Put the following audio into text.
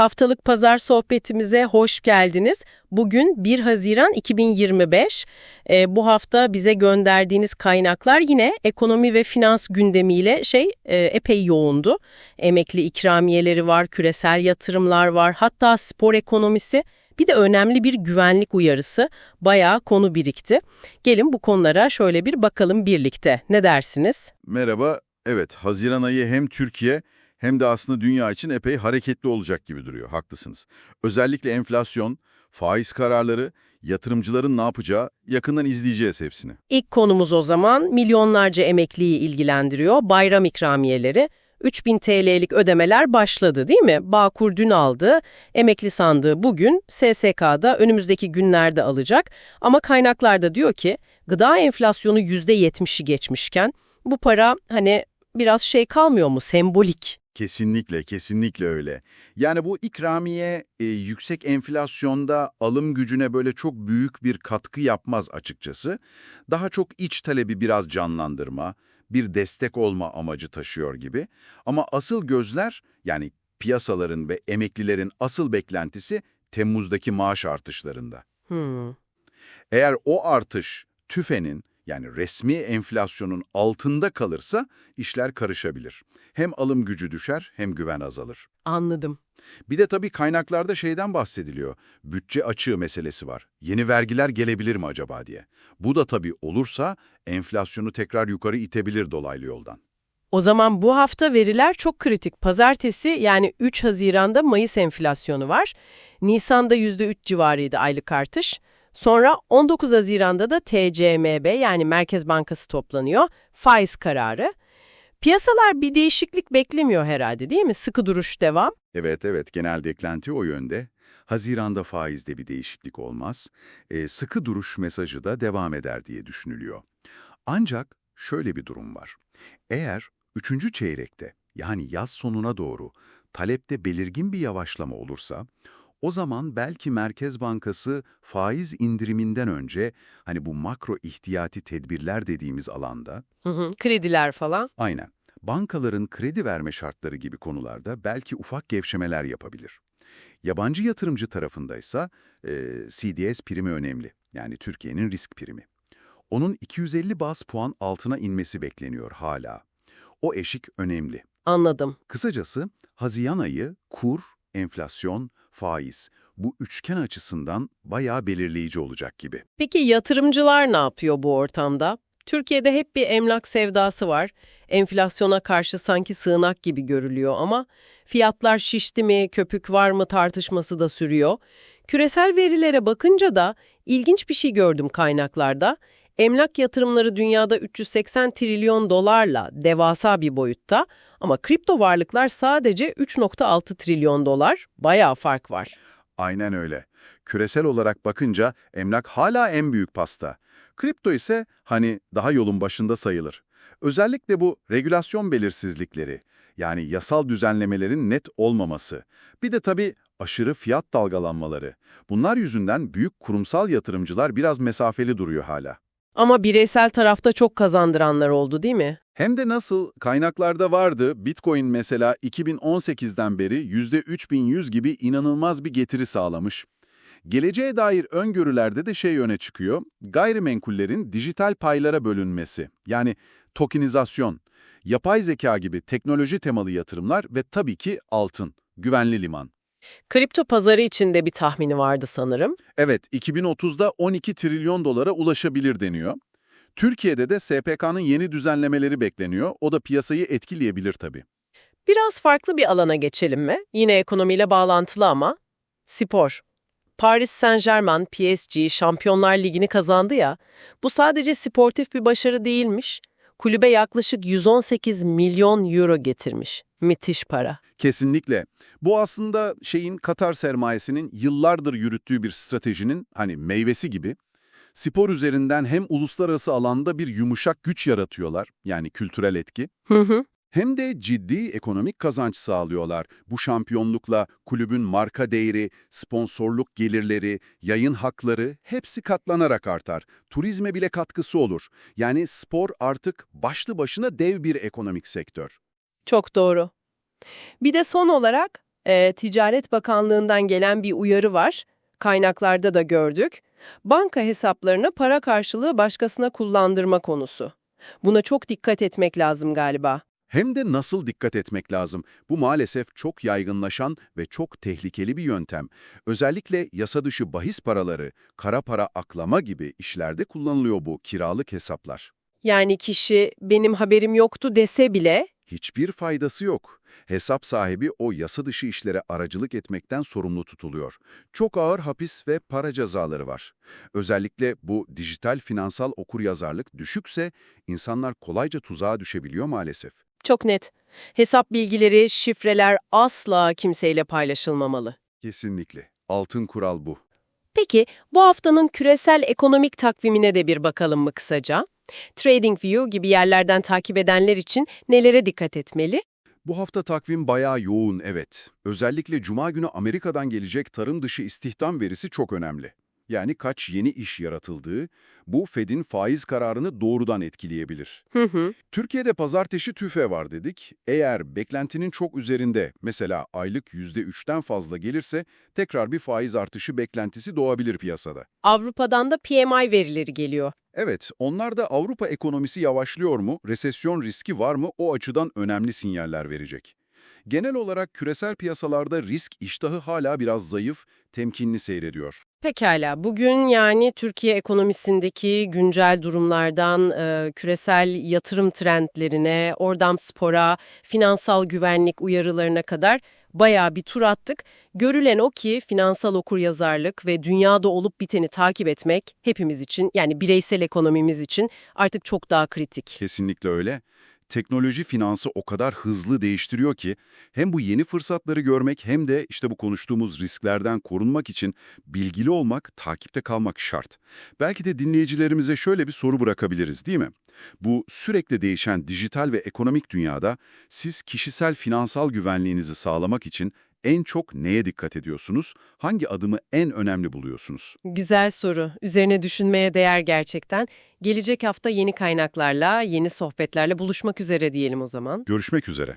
Haftalık pazar sohbetimize hoş geldiniz. Bugün 1 Haziran 2025. Ee, bu hafta bize gönderdiğiniz kaynaklar yine ekonomi ve finans gündemiyle şey e, epey yoğundu. Emekli ikramiyeleri var, küresel yatırımlar var, hatta spor ekonomisi. Bir de önemli bir güvenlik uyarısı. Bayağı konu birikti. Gelin bu konulara şöyle bir bakalım birlikte. Ne dersiniz? Merhaba. Evet, Haziran ayı hem Türkiye hem de aslında dünya için epey hareketli olacak gibi duruyor. Haklısınız. Özellikle enflasyon, faiz kararları, yatırımcıların ne yapacağı yakından izleyeceğiz hepsini. İlk konumuz o zaman milyonlarca emekliyi ilgilendiriyor. Bayram ikramiyeleri. 3000 TL'lik ödemeler başladı değil mi? Bağkur dün aldı, emekli sandığı bugün, SSK'da önümüzdeki günlerde alacak. Ama kaynaklarda diyor ki gıda enflasyonu %70'i geçmişken bu para hani biraz şey kalmıyor mu sembolik? Kesinlikle, kesinlikle öyle. Yani bu ikramiye e, yüksek enflasyonda alım gücüne böyle çok büyük bir katkı yapmaz açıkçası. Daha çok iç talebi biraz canlandırma, bir destek olma amacı taşıyor gibi. Ama asıl gözler yani piyasaların ve emeklilerin asıl beklentisi Temmuz'daki maaş artışlarında. Hmm. Eğer o artış tüfenin yani resmi enflasyonun altında kalırsa işler karışabilir. Hem alım gücü düşer hem güven azalır. Anladım. Bir de tabii kaynaklarda şeyden bahsediliyor. Bütçe açığı meselesi var. Yeni vergiler gelebilir mi acaba diye. Bu da tabii olursa enflasyonu tekrar yukarı itebilir dolaylı yoldan. O zaman bu hafta veriler çok kritik. Pazartesi yani 3 Haziran'da Mayıs enflasyonu var. Nisan'da %3 civarıydı aylık artış. Sonra 19 Haziran'da da TCMB yani Merkez Bankası toplanıyor. Faiz kararı. Piyasalar bir değişiklik beklemiyor herhalde değil mi? Sıkı duruş devam. Evet evet genel beklenti o yönde. Haziranda faizde bir değişiklik olmaz. Ee, sıkı duruş mesajı da devam eder diye düşünülüyor. Ancak şöyle bir durum var. Eğer üçüncü çeyrekte yani yaz sonuna doğru talepte belirgin bir yavaşlama olursa o zaman belki Merkez Bankası faiz indiriminden önce hani bu makro ihtiyati tedbirler dediğimiz alanda Hı hı, krediler falan. aynen bankaların kredi verme şartları gibi konularda belki ufak gevşemeler yapabilir. Yabancı yatırımcı tarafındaysa e, CDS primi önemli yani Türkiye'nin risk primi. Onun 250 bas puan altına inmesi bekleniyor hala. O eşik önemli. Anladım. Kısacası Haziran ayı kur, enflasyon, faiz bu üçgen açısından bayağı belirleyici olacak gibi. Peki yatırımcılar ne yapıyor bu ortamda? Türkiye'de hep bir emlak sevdası var. Enflasyona karşı sanki sığınak gibi görülüyor ama fiyatlar şişti mi, köpük var mı tartışması da sürüyor. Küresel verilere bakınca da ilginç bir şey gördüm kaynaklarda. Emlak yatırımları dünyada 380 trilyon dolarla devasa bir boyutta ama kripto varlıklar sadece 3.6 trilyon dolar. Bayağı fark var. Aynen öyle. Küresel olarak bakınca emlak hala en büyük pasta. Kripto ise hani daha yolun başında sayılır. Özellikle bu regülasyon belirsizlikleri, yani yasal düzenlemelerin net olmaması, bir de tabii aşırı fiyat dalgalanmaları. Bunlar yüzünden büyük kurumsal yatırımcılar biraz mesafeli duruyor hala. Ama bireysel tarafta çok kazandıranlar oldu değil mi? Hem de nasıl kaynaklarda vardı, Bitcoin mesela 2018'den beri %3100 gibi inanılmaz bir getiri sağlamış. Geleceğe dair öngörülerde de şey öne çıkıyor, gayrimenkullerin dijital paylara bölünmesi, yani tokenizasyon, yapay zeka gibi teknoloji temalı yatırımlar ve tabii ki altın, güvenli liman. Kripto pazarı içinde bir tahmini vardı sanırım. Evet, 2030'da 12 trilyon dolara ulaşabilir deniyor. Türkiye'de de SPK'nın yeni düzenlemeleri bekleniyor, o da piyasayı etkileyebilir tabii. Biraz farklı bir alana geçelim mi? Yine ekonomiyle bağlantılı ama. Spor. Paris Saint-Germain, PSG, Şampiyonlar Ligi'ni kazandı ya. Bu sadece sportif bir başarı değilmiş. Kulübe yaklaşık 118 milyon euro getirmiş. Müthiş para. Kesinlikle. Bu aslında şeyin Katar sermayesinin yıllardır yürüttüğü bir stratejinin hani meyvesi gibi. Spor üzerinden hem uluslararası alanda bir yumuşak güç yaratıyorlar, yani kültürel etki, Hı hı. hem de ciddi ekonomik kazanç sağlıyorlar. Bu şampiyonlukla kulübün marka değeri, sponsorluk gelirleri, yayın hakları hepsi katlanarak artar. Turizme bile katkısı olur. Yani spor artık başlı başına dev bir ekonomik sektör. Çok doğru. Bir de son olarak Ee, Ticaret Bakanlığı'ndan gelen bir uyarı var. Kaynaklarda da gördük. Banka hesaplarını para karşılığı başkasına kullandırma konusu. Buna çok dikkat etmek lazım galiba. Hem de nasıl dikkat etmek lazım. Bu maalesef çok yaygınlaşan ve çok tehlikeli bir yöntem. Özellikle yasa dışı bahis paraları, kara para aklama gibi işlerde kullanılıyor bu kiralık hesaplar. Yani kişi benim haberim yoktu dese bile Hiçbir faydası yok. Hesap sahibi o yasa dışı işlere aracılık etmekten sorumlu tutuluyor. Çok ağır hapis ve para cezaları var. Özellikle bu dijital finansal okuryazarlık düşükse insanlar kolayca tuzağa düşebiliyor maalesef. çok net. Hesap bilgileri, şifreler asla kimseyle paylaşılmamalı. Kesinlikle. Altın kural bu. Peki bu haftanın küresel ekonomik takvimine de bir bakalım mı kısaca? TradingView gibi yerlerden takip edenler için nelere dikkat etmeli? Bu hafta takvim bayağı yoğun evet. Özellikle Cuma günü Amerika'dan gelecek tarım dışı istihdam verisi çok önemli. Yani kaç yeni iş yaratıldığı, bu Fed'in faiz kararını doğrudan etkileyebilir. Hı hı. Türkiye'de pazartesi tüfe var dedik. Eğer beklentinin çok üzerinde, mesela aylık %3'ten fazla gelirse tekrar bir faiz artışı beklentisi doğabilir piyasada. Avrupa'dan da PMI verileri geliyor. Evet, onlar da Avrupa ekonomisi yavaşlıyor mu, resesyon riski var mı o açıdan önemli sinyaller verecek. Genel olarak küresel piyasalarda risk iştahı hala biraz zayıf, temkinli seyrediyor. Pekala, bugün yani Türkiye ekonomisindeki güncel durumlardan e, küresel yatırım trendlerine, oradan spora, finansal güvenlik uyarılarına kadar bayağı bir tur attık. Görülen o ki finansal okuryazarlık ve dünyada olup biteni takip etmek hepimiz için yani bireysel ekonomimiz için artık çok daha kritik. Kesinlikle öyle. Teknoloji finansı o kadar hızlı değiştiriyor ki hem bu yeni fırsatları görmek hem de işte bu konuştuğumuz risklerden korunmak için bilgili olmak, takipte kalmak şart. Belki de dinleyicilerimize şöyle bir soru bırakabiliriz değil mi? Bu sürekli değişen dijital ve ekonomik dünyada siz kişisel finansal güvenliğinizi sağlamak için en çok neye dikkat ediyorsunuz? Hangi adımı en önemli buluyorsunuz? Güzel soru. Üzerine düşünmeye değer gerçekten. Gelecek hafta yeni kaynaklarla, yeni sohbetlerle buluşmak üzere diyelim o zaman. Görüşmek üzere.